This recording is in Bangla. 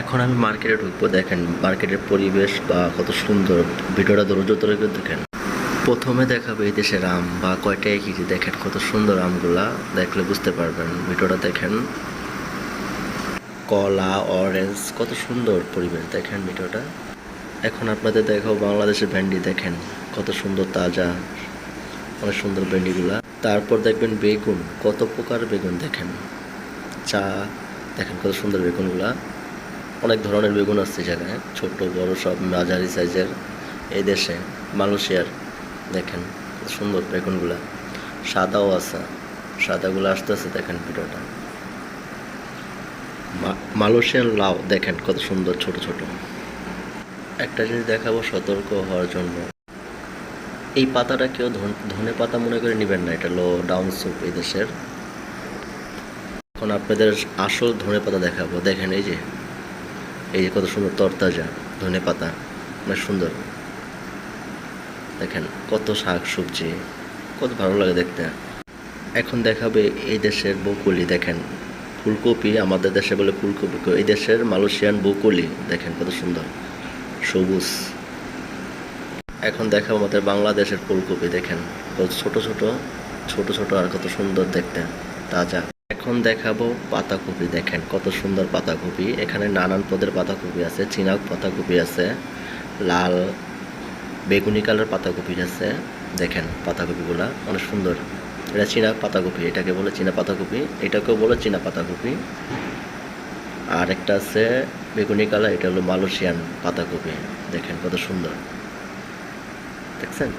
এখন আমি মার্কেটে ঢুকবো, দেখেন মার্কেটের পরিবেশ বা কত সুন্দর। ভিডিওটা ধৈর্য ধরে দেখেন। প্রথমে দেখাবো এই দেশের আম বা কয়টায় কেজি দেখেন কত সুন্দর আমগুলা, দেখলে বুঝতে পারবেন। ভিডিওটা দেখেন। কলা অরেঞ্জ কত সুন্দর পরিবেশ, দেখেন ভিডিওটা। এখন আপনাদের দেখাবো বাংলাদেশের ভেন্ডি, দেখেন কত সুন্দর তাজা, অনেক সুন্দর ভেন্ডিগুলা। তারপর দেখবেন বেগুন, কত প্রকার বেগুন, দেখেন। চা, দেখেন কত সুন্দর বেগুনগুলা। অনেক ধরনের বেগুন আসছে জায়গায় ছোট, বড় সব, মাঝারি সাইজের। এই দেশে, মালয়েশিয়ার, দেখেন, সুন্দর বেগুনগুলা। সাদাও আছে, সাদাগুলো আসতে আসতে দেখেন ভিডিওটা। মা- মালয়েশিয়ান লাউ, দেখেন কত সুন্দর ছোট ছোট। একটা জিনিস দেখাবো সতর্ক হওয়ার জন্য। এই পাতাটা কেউ ধন- ধনে পাতা মনে করে নেবেন না, এটা লো ডাউন স্যুপ এই দেশের। এখন আপনাদের আসল ধনে পাতা দেখাবো। দেখেন এই যে এই যে কত সুন্দর তরতাজা ধনে পাতা অনেক সুন্দর। দেখেন কত শাক সবজি, কত ভালো লাগে দেখতে। এখন দেখাবে এই দেশের বকুলি দেখেন ফুলকপি, আমাদের দেশে বলে ফুলকপি, এই দেশের মালয়েশিয়ান বকুলি দেখেন কত সুন্দর, সবুজ। এখন দেখাবো আমাদের বাংলাদেশের ফুলকপি, দেখেন কত ছোট ছোট ছোট ছোট আর কত সুন্দর দেখতে, তাজা। এখন দেখাবো পাতাকপি, দেখেন কত সুন্দর পাতাকপি। এখানে নানান পদের পাতাকপি আছে চীনা পাতাকপি আছে, লাল, বেগুনি কালার পাতাকপি আছে, দেখেন পাতাকপিগুলা অনেক সুন্দর। এটা চীনা পাতাকপি, এটাকে বলে চীনা পাতাকপি, এটাকেও বলে চীনা পাতাকপি। আর একটা আছে বেগুনি কালার, এটা হলো মালয়েশিয়ান পাতাকপি, দেখেন কত সুন্দর। দেখছেন?